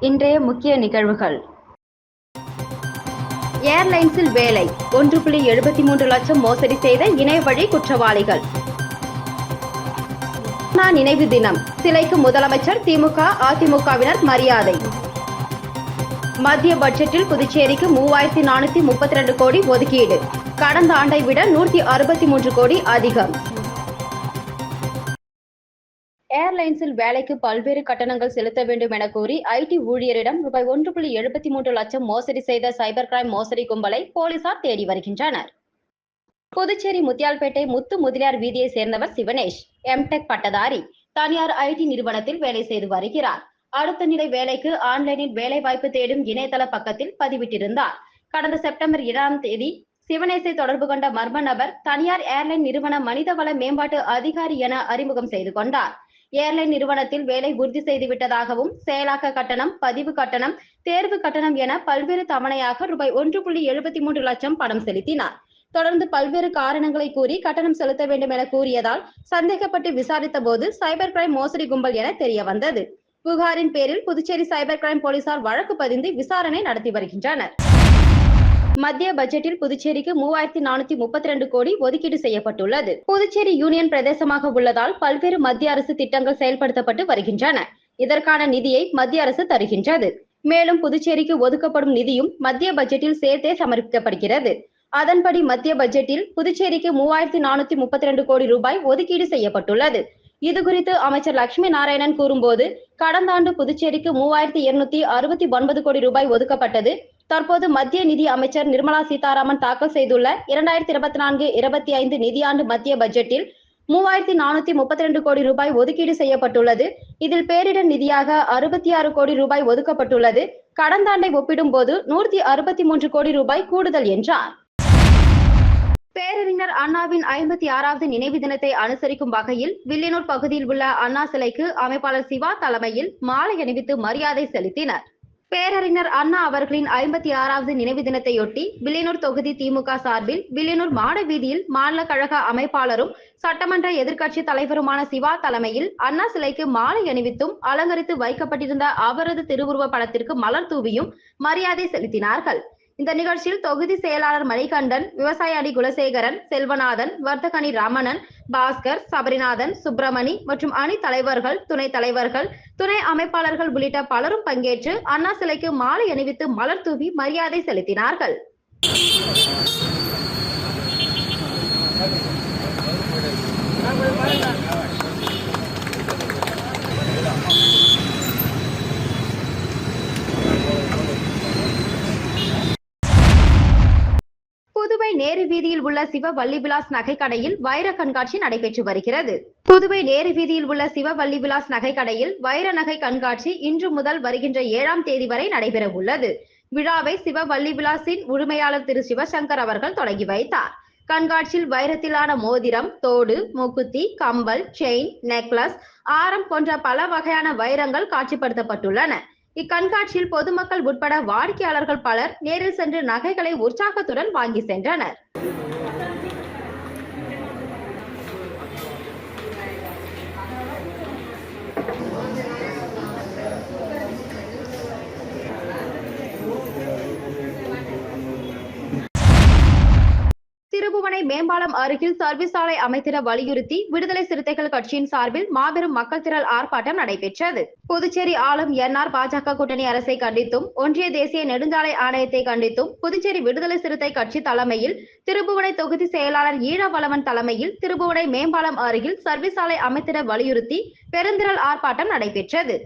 இன்றைய முக்கிய நிகழ்வுகள். ஏர்லைன்ஸில் வேலை ஒன்று புள்ளி எழுபத்தி மூன்று லட்சம் மோசடி செய்த இணையவழி குற்றவாளிகள். நினைவு தினம் சிலைக்கு முதலமைச்சர் திமுக அதிமுகவினர் மரியாதை. மத்திய பட்ஜெட்டில் புதுச்சேரிக்கு மூவாயிரத்தி நானூத்தி முப்பத்தி ரெண்டு கோடி ஒதுக்கீடு கடந்த ஆண்டை விட நூற்றி அறுபத்தி மூன்று கோடி அதிகம். ஏர்லைன்ஸில் வேலைக்கு பல்வேறு கட்டணங்கள் செலுத்த வேண்டும் என கூறி ஐடி ஊழியரிடம் ரூபாய் ஒன்று புள்ளி எழுபத்தி மூன்று லட்சம் மோசடி செய்த சைபர் கிரைம் மோசடி கும்பலை போலீசார் தேடி வருகின்றனர். புதுச்சேரி முத்தியால்பேட்டை முத்து முதலியார் வீதியை சேர்ந்தவர் சிவனேஷ். எம்டெக் பட்டதாரி. தனியார் ஐடி நிறுவனத்தில் வேலை செய்து வருகிறார். அடுத்த நிலை வேலைக்கு ஆன்லைனில் வேலை வாய்ப்பு தேடும் இணையதள பக்கத்தில் பதிவிட்டிருந்தார். கடந்த செப்டம்பர் ஏழாம் தேதி சிவனேசை தொடர்பு கொண்ட மர்ம நபர் தனியார் ஏர்லைன் நிறுவன மனிதவள மேம்பாட்டு அதிகாரி என அறிமுகம் செய்து கொண்டார். ஏர்லைன் நிறுவனத்தில் வேலை உறுதி செய்து விட்டதாகவும் செயலாக்க கட்டணம் பதிவு கட்டணம் தேர்வு கட்டணம் என பல்வேறு தவணையாக ரூபாய் ஒன்று புள்ளி எழுபத்தி மூன்று லட்சம் பணம் செலுத்தினார். தொடர்ந்து பல்வேறு காரணங்களை கூறி கட்டணம் செலுத்த வேண்டும் என கூறியதால் சந்தேகப்பட்டு விசாரித்த போது சைபர் கிரைம் மோசடி கும்பல் என தெரிய வந்தது புகாரின் பேரில் புதுச்சேரி சைபர் கிரைம் போலீசார் வழக்கு பதிந்து விசாரணை நடத்தி வருகின்றனர். மத்திய பட்ஜெட்டில் புதுச்சேரிக்கு மூவாயிரத்தி நானூத்தி முப்பத்தி ரெண்டு கோடி ஒதுக்கீடு செய்யப்பட்டுள்ளது. புதுச்சேரி யூனியன் பிரதேசமாக உள்ளதால் பல்வேறு மத்திய அரசு திட்டங்கள் செயல்படுத்தப்பட்டு வருகின்றன. இதற்கான நிதியை மத்திய அரசு தருகின்றது. மேலும் புதுச்சேரிக்கு ஒதுக்கப்படும் நிதியும் மத்திய பட்ஜெட்டில் சேர்த்தே சமர்ப்பிக்கப்படுகிறது. அதன்படி மத்திய பட்ஜெட்டில் புதுச்சேரிக்கு மூவாயிரத்தி நானூத்தி முப்பத்தி ரெண்டு கோடி ரூபாய் ஒதுக்கீடு செய்யப்பட்டுள்ளது. இது குறித்து அமைச்சர் லட்சுமி நாராயணன் கூறும்போது கடந்த ஆண்டு புதுச்சேரிக்கு மூவாயிரத்தி இருநூத்தி அறுபத்தி ஒன்பது கோடி ரூபாய் ஒதுக்கப்பட்டது. தற்போது மத்திய நிதி அமைச்சர் நிர்மலா சீதாராமன் தாக்கல் செய்துள்ள இரண்டாயிரத்தி இருபத்தி நான்கு இருபத்தி ஐந்து நிதியாண்டு மத்திய பட்ஜெட்டில் மூவாயிரத்தி நானூத்தி முப்பத்தி ரெண்டு கோடி ரூபாய் ஒதுக்கீடு செய்யப்பட்டுள்ளது. இதில் பேரிடர் நிதியாக அறுபத்தி ஆறு கோடி ரூபாய் ஒதுக்கப்பட்டுள்ளது. கடந்த ஆண்டை ஒப்பிடும்போது நூற்றி அறுபத்தி மூன்று கோடி ரூபாய் கூடுதல் என்றார். பேரறிஞர் அண்ணாவின் ஐம்பத்தி ஆறாவது நினைவு தினத்தை அனுசரிக்கும் வகையில் வில்லியனூர் பகுதியில் உள்ள அண்ணா சிலைக்கு அமைப்பாளர் சிவா தலைமையில் மாலை அணிவித்து மரியாதை செலுத்தினர். பேரறிஞர் அண்ணா அவர்களின் ஐம்பத்தி ஆறாவது நினைவு தினத்தையொட்டி வில்லியனூர் தொகுதி திமுக சார்பில் வில்லியனூர் மாட வீதியில் மாநில கழக அமைப்பாளரும் சட்டமன்ற எதிர்க்கட்சி தலைவருமான சிவா தலைமையில் அண்ணா சிலைக்கு மாலை அணிவித்தும் அலங்கரித்து வைக்கப்பட்டிருந்த அவரது திருவுருவ படத்திற்கு மலர் தூவியும் மரியாதை செலுத்தினார்கள். இந்த நிகழ்ச்சியில் தொகுதி செயலாளர் மணிகண்டன் விவசாய அணி குலசேகரன் செல்வநாதன் வர்த்தகணி ராமணன் பாஸ்கர் சபரிநாதன் சுப்பிரமணி மற்றும் அணி தலைவர்கள் துணைத் தலைவர்கள் துணை அமைப்பாளர்கள் உள்ளிட்ட பலரும் பங்கேற்று அண்ணா சிலைக்கு மாலை அணிவித்து மலர் தூவி மரியாதை செலுத்தினார்கள் புதுவை நேரு வீதியில் உள்ள சிவ வள்ளிவிலாஸ் நகை கடையில் வைர கண்காட்சி நடைபெற்று வருகிறது. புதுவை நேரு வீதியில் உள்ள சிவ வள்ளிவிலாஸ் நகை கடையில் வைர நகை கண்காட்சி இன்று முதல் வருகின்ற ஏழாம் தேதி வரை நடைபெற உள்ளது விழாவை சிவ வள்ளிவிலாஸின் உரிமையாளர் திரு சிவசங்கர் அவர்கள் தொடங்கி வைத்தார். கண்காட்சியில் வைரத்திலான மோதிரம் தோடு மூக்குத்தி கம்பல் செயின் நெக்லஸ் ஆரம் போன்ற பல வகையான வைரங்கள் காட்சிப்படுத்தப்பட்டுள்ளன. இக்கண்காட்சியில் பொதுமக்கள் உட்பட வாடிக்கையாளர்கள் பலர் நேரில் சென்று நகைகளை உற்சாகத்துடன் வாங்கி சென்றனர். திருபுவனை மேம்பாலம் அருகில் சர்வீஸ் சாலை அமைத்திட வலியுறுத்தி விடுதலை சிறுத்தைகள் கட்சியின் சார்பில் மாபெரும் மக்கள் திரள் ஆர்ப்பாட்டம் நடைபெற்றது. புதுச்சேரி ஆளும் என்ஆர் பாஜக கூட்டணி அரசை கண்டித்தும் ஒன்றிய தேசிய நெடுஞ்சாலை ஆணையத்தை கண்டித்தும் புதுச்சேரி விடுதலை சிறுத்தை கட்சி தலைமையில் திருபுவனை தொகுதி செயலாளர் ஈழவளவன் தலைமையில் திருபுவனை மேம்பாலம் அருகில் சர்வீஸ் சாலை அமைத்திட வலியுறுத்தி பெருந்திரள் ஆர்ப்பாட்டம் நடைபெற்றது.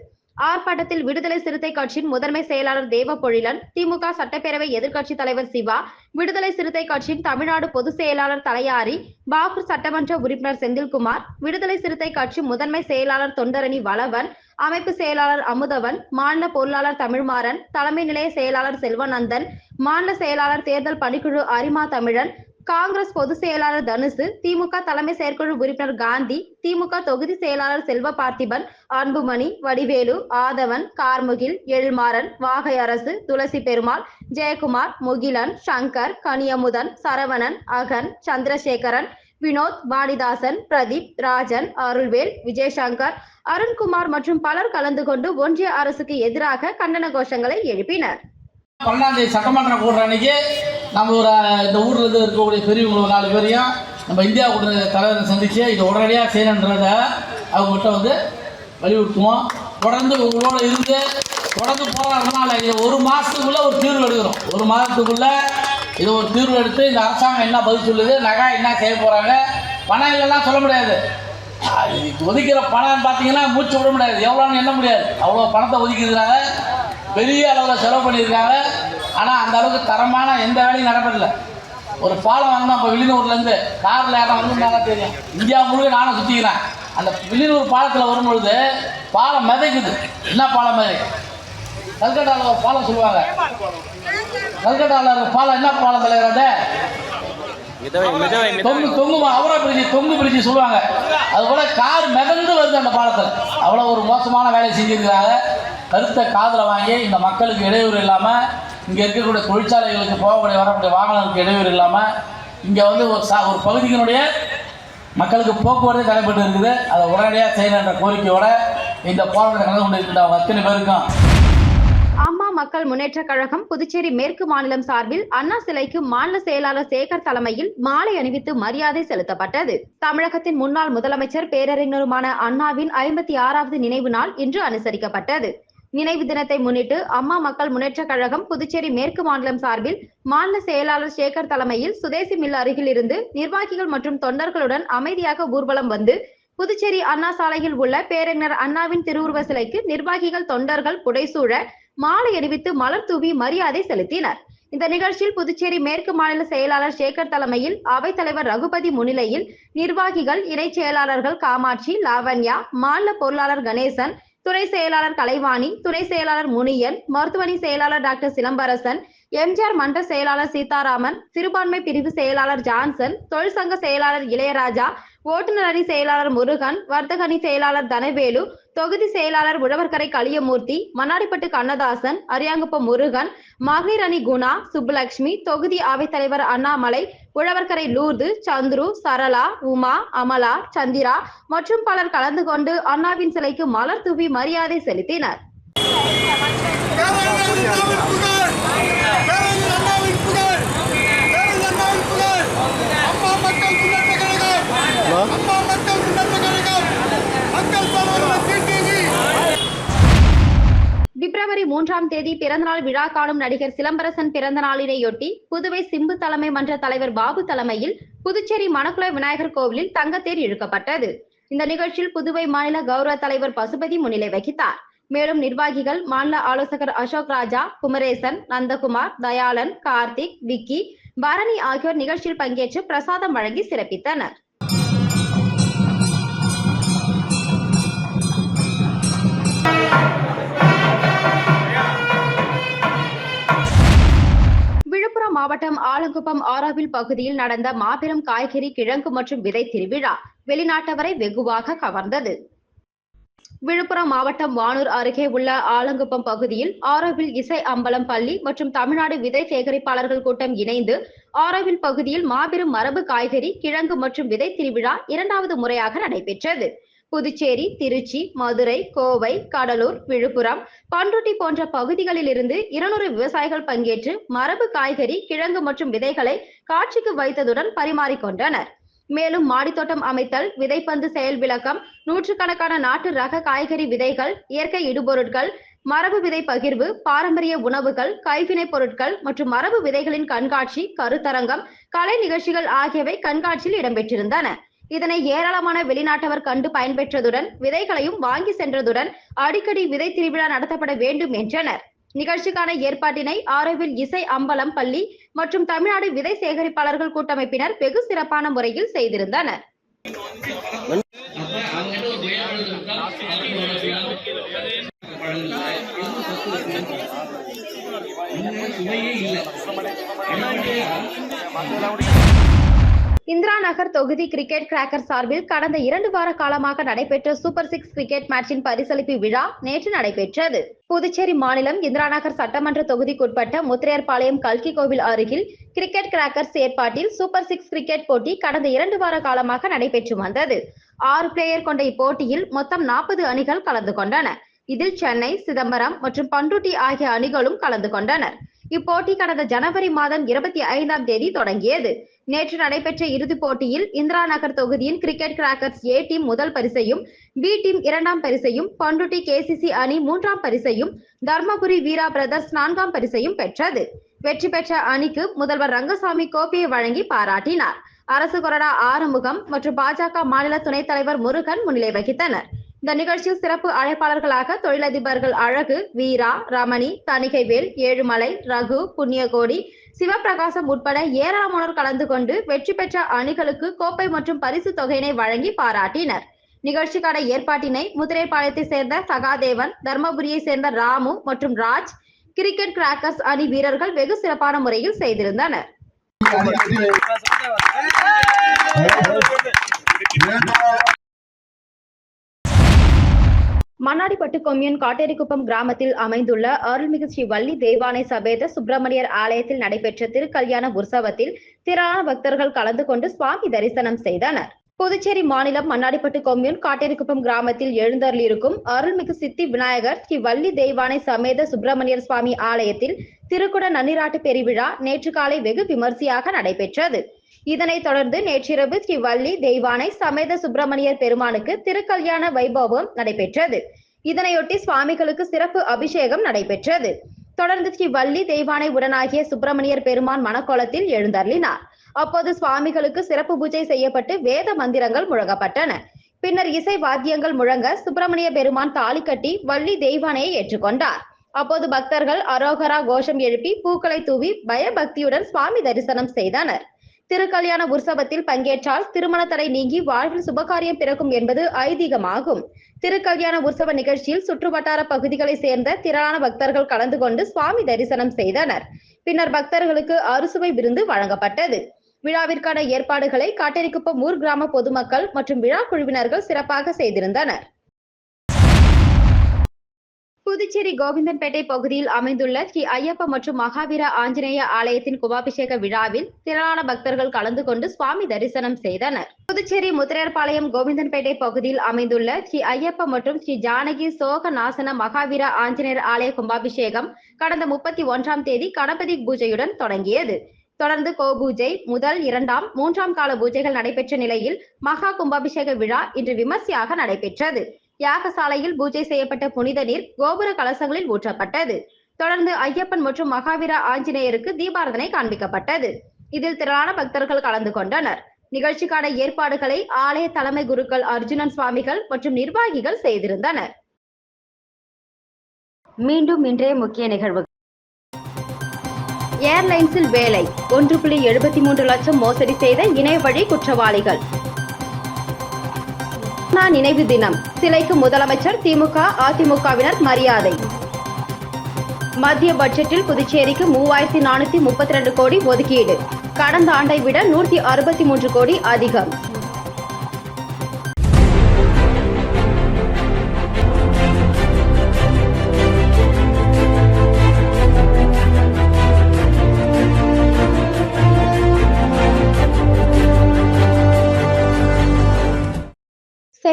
ஆர்ப்பாட்டத்தில் விடுதலை சிறுத்தை கட்சியின் முதன்மை செயலாளர் தேவபொழிலன் திமுக சட்டப்பேரவை எதிர்க்கட்சி தலைவர் சிவா விடுதலை சிறுத்தை கட்சியின் தமிழ்நாடு பொதுச் செயலாளர் தலையாரி பாகூர் சட்டமன்ற உறுப்பினர் செந்தில்குமார் விடுதலை சிறுத்தை கட்சி முதன்மை செயலாளர் தொண்டரணி வளவன் அமைப்பு செயலாளர் அமுதவன் மாநில பொருளாளர் தமிழ்மாறன் தலைமை நிலைய செயலாளர் செல்வநந்தன் மாநில செயலாளர் தேர்தல் பணிக்குழு அரிமா தமிழன் காங்கிரஸ் பொதுச் செயலாளர் தனுசு திமுக தலைமை செயற்குழு உறுப்பினர் காந்தி திமுக தொகுதி செயலாளர் செல்வ பார்த்திபன் அன்புமணி வடிவேலு ஆதவன் கார்முகில் எழுமாறன் வாகை அரசு துளசி பெருமாள் ஜெயக்குமார் முகிலன் சங்கர் கனியமுதன் சரவணன் அகன் சந்திரசேகரன் வினோத் வாணிதாசன் பிரதீப் ராஜன் அருள்வேல் விஜயசங்கர் அருண்குமார் மற்றும் பலர் கலந்து கொண்டு ஒன்றிய அரசுக்கு எதிராக கண்டன கோஷங்களை எழுப்பினர். பன்னெண்டாம் தேதி சட்டமன்றம் கூடுற அன்னைக்கு நம்ம ஒரு இந்த ஊரில் இருந்து இருக்கக்கூடிய பெரியவங்க ஒரு நாலு பேரையும் நம்ம இந்தியா கூட்டுற தலைவரை சந்தித்து இதை உடனடியாக செய்யணுன்றத அவங்ககிட்ட வந்து வலியுறுத்துவோம். தொடர்ந்து உங்களோட இருந்து தொடர்ந்து போராடுறதுனால இது ஒரு மாதத்துக்குள்ளே ஒரு தீர்வு எடுக்கிறோம். ஒரு மாதத்துக்குள்ளே இது ஒரு தீர்வு எடுத்து இந்த அரசாங்கம் என்ன பதில் சொல்லுது நகா என்ன செய்ய போகிறாங்க பணம் இல்லைன்னா சொல்ல முடியாது. ஒதுக்கிற பணம் பார்த்தீங்கன்னா மூச்சு விட முடியாது. எவ்வளோன்னு எண்ண முடியாது. அவ்வளோ பணத்தை ஒதுக்கிதுனால பெரிய அளவில் செலவு பண்ணியிருக்காங்க. ஆனால் அந்த அளவுக்கு தரமான எந்த வேலையும் நடப்பதில்லை. ஒரு பாலம் வந்தோம் இப்போ வில்லியனூர்லேருந்து காரில் யாரும் வந்துருந்தாங்க தெரியும். இந்தியா முழுக்க நானும் சுற்றிக்கிறேன் அந்த வில்லியனூர் பாலத்தில் வரும்பொழுது பாலம் மிதைக்குது. என்ன பாலம் மாதிரி கல்கட்டாவில் ஒரு பாலம் சொல்லுவாங்க. கல்கட்டாவில் இருக்கிற பாலம் என்ன பாலம் தலைவர் மிதவை மிதவை தொங்கு தொங்குமா? அவரா பிரிட்ஜி தொங்கு பிரிட்ஜி சொல்லுவாங்க. அது போல கார் மிதந்து வருது அந்த பாலத்தில். அவ்வளோ ஒரு மோசமான வேலையை செஞ்சிருக்கிறாங்க. கருத்தை காதில் வாங்கி இந்த மக்களுக்கு இடையூறு இல்லாமல் இங்கே இருக்கக்கூடிய தொழிற்சாலைகளுக்கு போகக்கூடிய வரக்கூடிய வாகனங்களுக்கு இடையூறு இல்லாமல் இங்கே வந்து ஒரு சா ஒரு பகுதியினுடைய மக்களுக்கு போக்குவரத்து தடைப்பட்டு இருக்குது. அதை உடனடியாக செய்யணுன்ற கோரிக்கையோட இந்த போராட்டத்தை கலந்து கொண்டிருக்கின்ற அவங்க அத்தனை பேருக்கும். அம்மா மக்கள் முன்னேற்ற கழகம் புதுச்சேரி மேற்கு மாநிலம் சார்பில் அண்ணா சிலைக்கு மாநில செயலாளர் சேகர் தலைமையில் மாலை அணிவித்து மரியாதை செலுத்தப்பட்டது. தமிழகத்தின் முன்னாள் முதலமைச்சர் பேரறிஞருமான அண்ணாவின் ஐம்பத்தி ஆறாவது நினைவு நாள் இன்று அனுசரிக்கப்பட்டது. நினைவு தினத்தை முன்னிட்டு அம்மா மக்கள் முன்னேற்ற கழகம் புதுச்சேரி மேற்கு மாநிலம் சார்பில் மாநில செயலாளர் சேகர் தலைமையில் சுதேசி மில் அருகில் இருந்து நிர்வாகிகள் மற்றும் தொண்டர்களுடன் அமைதியாக ஊர்வலம் வந்து புதுச்சேரி அண்ணா சாலையில் உள்ள பேரறிஞர் அண்ணாவின் திருவுருவ சிலைக்கு நிர்வாகிகள் தொண்டர்கள் புடைசூழ மாலை அணிவித்து மலர் தூவி மரியாதை செலுத்தினர். இந்த நிகழ்ச்சியில் புதுச்சேரி மேற்கு மாநில செயலாளர் சேகர் தலைமையில் அவைத்தலைவர் ரகுபதி முன்னிலையில் நிர்வாகிகள் இணை செயலாளர்கள் காமாட்சி லாவண்யா மாநில பொருளாளர் கணேசன் துணை செயலாளர் கலைவாணி துணை செயலாளர் முனியன் மருத்துவமனை செயலாளர் டாக்டர் சிலம்பரசன் எம்ஜிஆர் மன்ற செயலாளர் சீதாராமன் சிறுபான்மை பிரிவு செயலாளர் ஜான்சன் தொழிற்சங்க செயலாளர் இளையராஜா ஓட்டுநர் அணி செயலாளர் முருகன் வர்த்தக அணி செயலாளர் தனவேலு தொகுதி செயலாளர் உழவர்கரை களியமூர்த்தி மன்னாடிப்பட்டு கண்ணதாசன் அரியாங்குப்பம் முருகன் மகளிர் அணி குணா சுப்புலட்சுமி தொகுதி அவைத்தலைவர் அண்ணாமலை உழவர்கரை லூர்து சந்துரு சரளா உமா அமலா சந்திரா மற்றும் பலர் கலந்து கொண்டு அண்ணாவின் சிலைக்கு மலர் தூவி மரியாதை செலுத்தினர். அம்மா மூன்றாம் தேதி பிறந்தநாள் விழா காணும் நடிகர் சிலம்பரசன் பிறந்த நாளினையொட்டி புதுவை சிம்பு தலைமை மன்ற தலைவர் பாபு தலைமையில் புதுச்சேரி மணக்குள விநாயகர் கோவிலில் தங்கத்தேர் இழுக்கப்பட்டது. இந்த நிகழ்ச்சியில் புதுவை மாநில கௌரவ தலைவர் பசுபதி முன்னிலை வகித்தார். மேலும் நிர்வாகிகள் மாநில ஆலோசகர் அசோக் ராஜா குமரேசன் நந்தகுமார் தயாளன் கார்த்திக் விக்கி பரணி ஆகியோர் நிகழ்ச்சியில் பங்கேற்று பிரசாதம் வழங்கி சிறப்பித்தனர். விழுப்புரம் மாவட்டம் ஆலங்குப்பம் ஆறாவில் பகுதியில் நடந்த மாபெரும் காய்கறி கிழங்கு மற்றும் விதை திருவிழா வெளிநாட்டவரை வெகுவாக கவர்ந்தது. விழுப்புரம் மாவட்டம் வானூர் அருகே உள்ள ஆலங்குப்பம் பகுதியில் ஆரோவில் இசை அம்பலம் பள்ளி மற்றும் தமிழ்நாடு விதை சேகரிப்பாளர்கள் கூட்டம் இணைந்து ஆரோவில் பகுதியில் மாபெரும் மரபு காய்கறி கிழங்கு மற்றும் விதை திருவிழா இரண்டாவது முறையாக நடைபெற்றது. புதுச்சேரி திருச்சி மதுரை கோவை கடலூர் விழுப்புரம் பண்ருட்டி போன்ற பகுதிகளில் இருந்து இருநூறு விவசாயிகள் பங்கேற்று மரபு காய்கறி கிழங்கு மற்றும் விதைகளை காட்சிக்கு வைத்ததுடன் பரிமாறிக்கொண்டனர். மேலும் மாடித்தோட்டம் அமைத்தல் விதைப்பந்து செயல் விளக்கம் நூற்றுக்கணக்கான நாட்டு ரக காய்கறி விதைகள் இயற்கை இடுபொருட்கள் மரபு விதை பகிர்வு பாரம்பரிய உணவுகள் கைவினைப் பொருட்கள் மற்றும் மரபு விதைகளின் கண்காட்சி கருத்தரங்கம் கலை நிகழ்ச்சிகள் ஆகியவை கண்காட்சியில் இடம்பெற்றிருந்தன. இதனை ஏராளமான வெளிநாட்டவர் கண்டு பயன்பெற்றதுடன் விதைகளையும் வாங்கி சென்றதுடன் அடிக்கடி விதை திருவிழா நடத்தப்பட வேண்டும் என்றனர். நிகழ்ச்சிக்கான ஏற்பாட்டினை ஆரோவில் இசை அம்பலம் பள்ளி மற்றும் தமிழ்நாடு விதை சேகரிப்பாளர்கள் கூட்டமைப்பினர் வெகு சிறப்பான முறையில் செய்திருந்தனர். இல்லை. நகர் தொகுதி கிரிக்கெட் கிராக்கர் சார்பில் கடந்த இரண்டு வார காலமாக நடைபெற்ற சூப்பர் சிக்ஸ் கிரிக்கெட் மேட்சின் பரிசளிப்பு விழா நேற்று நடைபெற்றது. புதுச்சேரி மாநிலம் இந்திரா நகர் சட்டமன்ற தொகுதிக்குட்பட்ட முத்திரையர்பாளையம் கல்கி கோவில் அருகில் கிரிக்கெட் கிராக்கர்ஸ் ஏற்பாட்டில் சூப்பர் சிக்ஸ் கிரிக்கெட் போட்டி கடந்த இரண்டு வார காலமாக நடைபெற்று வந்தது. ஆறு பிளேயர் கொண்ட இப்போட்டியில் மொத்தம் நாற்பது அணிகள் கலந்து கொண்டன. இதில் சென்னை சிதம்பரம் மற்றும் பண்ருட்டி ஆகிய அணிகளும் கலந்து கொண்டனர். இப்போட்டி கடந்த ஜனவரி மாதம் இருபத்தி ஐந்தாம் தேதி தொடங்கியது. நேற்று நடைபெற்ற இறுதிப் போட்டியில் இந்திரா நகர் தொகுதியின் கிரிக்கெட் கிராக்கர்ஸ் ஏ டீம் முதல் பரிசையும் பி டீம் இரண்டாம் பரிசையும் பண்டுட்டி கேசிசி அணி மூன்றாம் பரிசையும் தர்மபுரி வீரா பிரதர்ஸ் நான்காம் பரிசையும் பெற்றது. வெற்றி பெற்ற அணிக்கு முதல்வர் ரங்கசாமி கோப்பையை வழங்கி பாராட்டினார். அரசு கொறடா ஆறுமுகம் மற்றும் பாஜக மாநில துணைத் தலைவர் முருகன் முன்னிலை வகித்தனர். இந்த நிகழ்ச்சியில் சிறப்பு அழைப்பாளர்களாக தொழிலதிபர்கள் அழகு வீரா ரமணி தணிகைவேல் ஏழுமலை ரகு புண்ணியகோடி சிவபிரகாசம் உட்பட ஏராளமானோர் கலந்து கொண்டு வெற்றி பெற்ற அணிகளுக்கு கோப்பை மற்றும் பரிசு தொகையினை வழங்கி பாராட்டினர் நிகழ்ச்சிக்கான ஏற்பாட்டினை முதிரைப்பாளையத்தை சேர்ந்த சகாதேவன் தர்மபுரியை சேர்ந்த ராமு மற்றும் ராஜ் கிரிக்கெட் கிராக்கர்ஸ் அணி வீரர்கள் வெகு சிறப்பான முறையில் செய்திருந்தனர் மண்ணாடிப்பட்டு கொம்யூன் காட்டேரிக்குப்பம் கிராமத்தில் அமைந்துள்ள அருள்மிகு ஸ்ரீ வள்ளி தேவானை சபேத சுப்பிரமணியர் ஆலயத்தில் நடைபெற்ற திருக்கல்யாண உற்சவத்தில் திரளான பக்தர்கள் கலந்து கொண்டு சுவாமி தரிசனம் செய்தனர். புதுச்சேரி மாநிலம் மண்ணாடிப்பட்டு கொம்யூன் காட்டேரிக்குப்பம் கிராமத்தில் எழுந்தருளிருக்கும் அருள்மிகு சித்தி விநாயகர் ஸ்ரீ வள்ளி தெய்வானை சமேத சுப்பிரமணியர் சுவாமி ஆலயத்தில் திருக்குட நன்னிராட்டு பெருவிழா நேற்று காலை வெகு விமர்சையாக நடைபெற்றது. இதனைத் தொடர்ந்து நேற்றிரவு ஸ்ரீ வள்ளி தெய்வானை சமேத சுப்பிரமணியர் பெருமானுக்கு திருக்கல்யாண வைபவம் நடைபெற்றது. இதனையொட்டி சுவாமிகளுக்கு சிறப்பு அபிஷேகம் நடைபெற்றது. தொடர்ந்து ஸ்ரீ வள்ளி தெய்வானை உடனாகிய சுப்பிரமணியர் பெருமான் மணக்கோலத்தில் எழுந்தருளினார். அப்போது சுவாமிகளுக்கு சிறப்பு பூஜை செய்யப்பட்டு வேத மந்திரங்கள் முழங்கப்பட்டன. பின்னர் இசை வாத்தியங்கள் முழங்க சுப்பிரமணிய பெருமான் தாலி கட்டி வள்ளி தெய்வானையை ஏற்றுக்கொண்டார். அப்போது பக்தர்கள் அரோகரா கோஷம் எழுப்பி பூக்களை தூவி பயபக்தியுடன் சுவாமி தரிசனம் செய்தனர். திருக்கல்யாண உற்சவத்தில் பங்கேற்றால் திருமண தடை நீங்கி வாழ்வில் சுபகாரியம் பிறக்கும் என்பது ஐதீகமாகும். திருக்கல்யாண உற்சவ நிகழ்ச்சியில் சுற்றுவட்டார பகுதிகளை சேர்ந்த திரளான பக்தர்கள் கலந்து கொண்டு சுவாமி தரிசனம் செய்தனர். பின்னர் பக்தர்களுக்கு அறுசுவை விருந்து வழங்கப்பட்டது. விழாவிற்கான ஏற்பாடுகளை காட்டேரிக்குப்பம் ஊர் கிராம பொதுமக்கள் மற்றும் விழா குழுவினர்கள் சிறப்பாக செய்திருந்தனர். புதுச்சேரி கோவிந்தன்பேட்டை பகுதியில் அமைந்துள்ள ஸ்ரீ ஐயப்ப மற்றும் மகாவீர ஆஞ்சநேய ஆலயத்தின் கும்பாபிஷேக விழாவில் திரளான பக்தர்கள் கலந்து கொண்டு சுவாமி தரிசனம் செய்தனர். புதுச்சேரி முத்திரையர்பாளையம் கோவிந்தன்பேட்டை பகுதியில் அமைந்துள்ள ஸ்ரீ ஐயப்ப மற்றும் ஸ்ரீ ஜானகி சோக நாசன மகாவீர ஆஞ்சநேயர் ஆலய கும்பாபிஷேகம் கடந்த முப்பத்தி ஒன்றாம் தேதி கணபதி பூஜையுடன் தொடங்கியது. தொடர்ந்து கோபூஜை முதல் இரண்டாம் மூன்றாம் கால பூஜைகள் நடைபெற்ற நிலையில் மகா கும்பாபிஷேக விழா இன்று விமர்சையாக நடைபெற்றது. யாகசாலையில் பூஜை செய்யப்பட்ட புனித நீர் கோபுர கலசங்களில் ஊற்றப்பட்டது. தொடர்ந்து ஐயப்பன் மற்றும் மகாவீர ஆஞ்சநேயருக்கு தீபாரதனை காண்பிக்கப்பட்டது. இதில் திரளான பக்தர்கள் கலந்து கொண்டனர். நிகழ்ச்சிக்கான ஏற்பாடுகளை ஆலய தலைமை குருக்கள் அர்ஜுனன் சுவாமிகள் மற்றும் நிர்வாகிகள் செய்திருந்தனர். மீண்டும் இன்றைய முக்கிய நிகழ்வு ஏர்லைன்ஸில் வேலை ஒன்று புள்ளி எழுபத்தி மூன்று லட்சம் மோசடி செய்த இணையவழி குற்றவாளிகள். அண்ணா நினைவு தினம். சிலைக்கு முதலமைச்சர் திமுக அதிமுகவினர் மரியாதை. மத்திய பட்ஜெட்டில் புதுச்சேரிக்கு மூவாயிரத்தி நானூத்தி முப்பத்தி ரெண்டு கோடி ஒதுக்கீடு. கடந்த ஆண்டை விட நூற்றி அறுபத்தி மூன்று கோடி அதிகம்.